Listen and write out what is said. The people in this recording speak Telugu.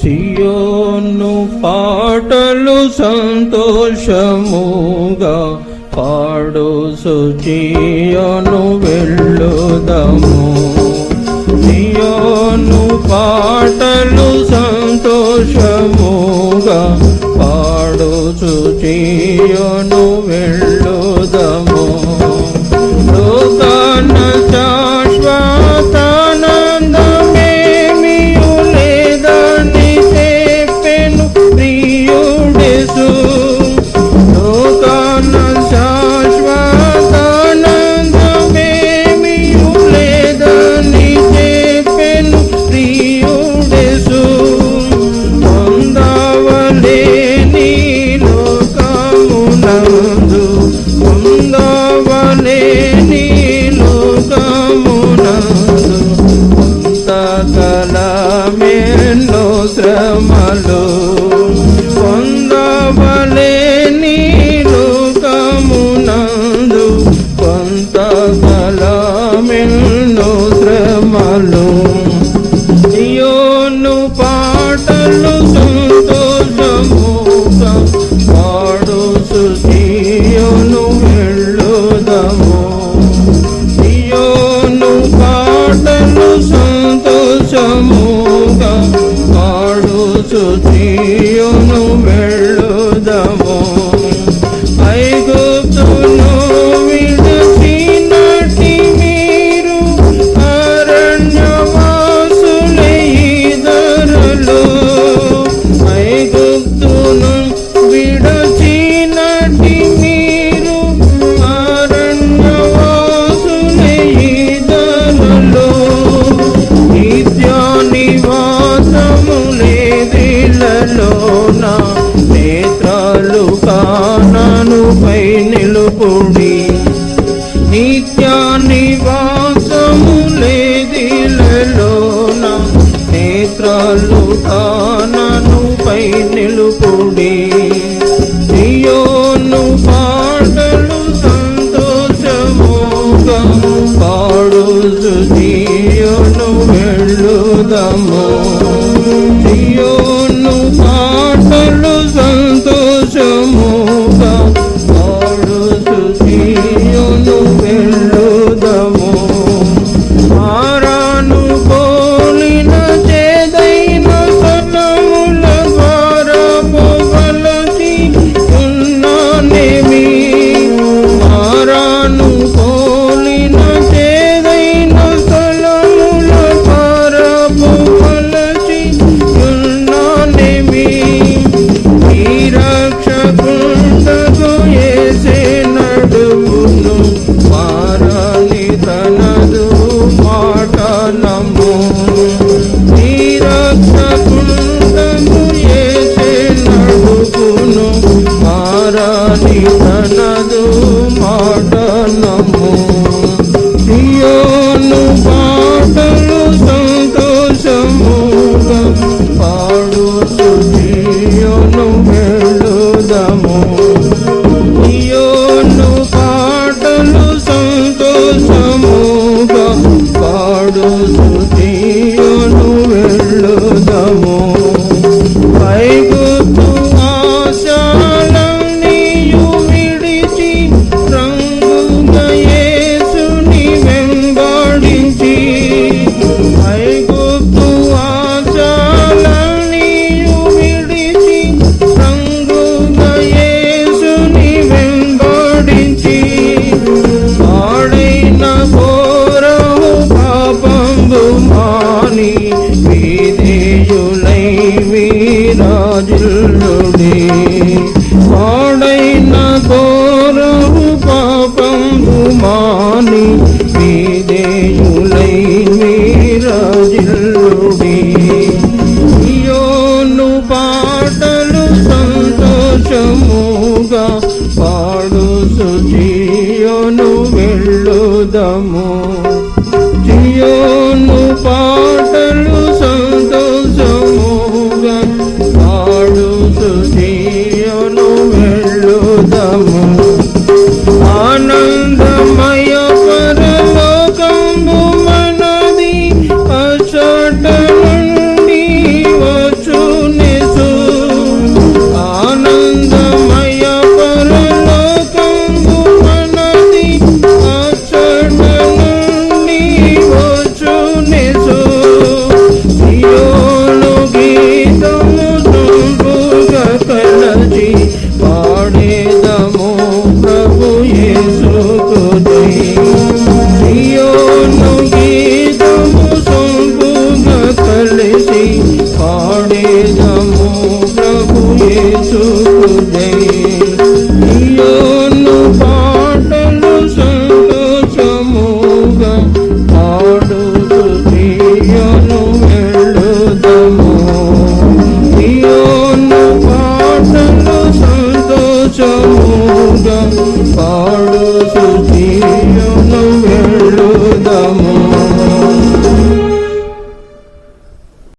సియోను పాటలు సంతోషముగా పాడు సుచియోను వెళ్ళుదము. సియోను పాటలు సంతోషముగా పాడు సుచియోను వెళ్ళుదము. సంతకలమెన్నో శ్రమలు నియోను పాటలు సంతోషముగా పాడు సుతీయును వెళ్ళుదము. నియోను పాటలు సంతోషముగా పాడు సుతీయును వెళ్ళ కానను పై నిలుపుడి. నిత్యా నివాసము లేది నేత్రాలు కానను పై నిలుపుడి. నియోను పాటలు సంతోషము పాడు దియోను వెళ్ళుదము. Lord. వాడైన ఘోరవు పాపంబు మాని వీదేయులై మీరాజిల్లుడి. యోను పాటలు సంతోషముగా పాడు సుజీయోను వెళ్ళుదము. జియో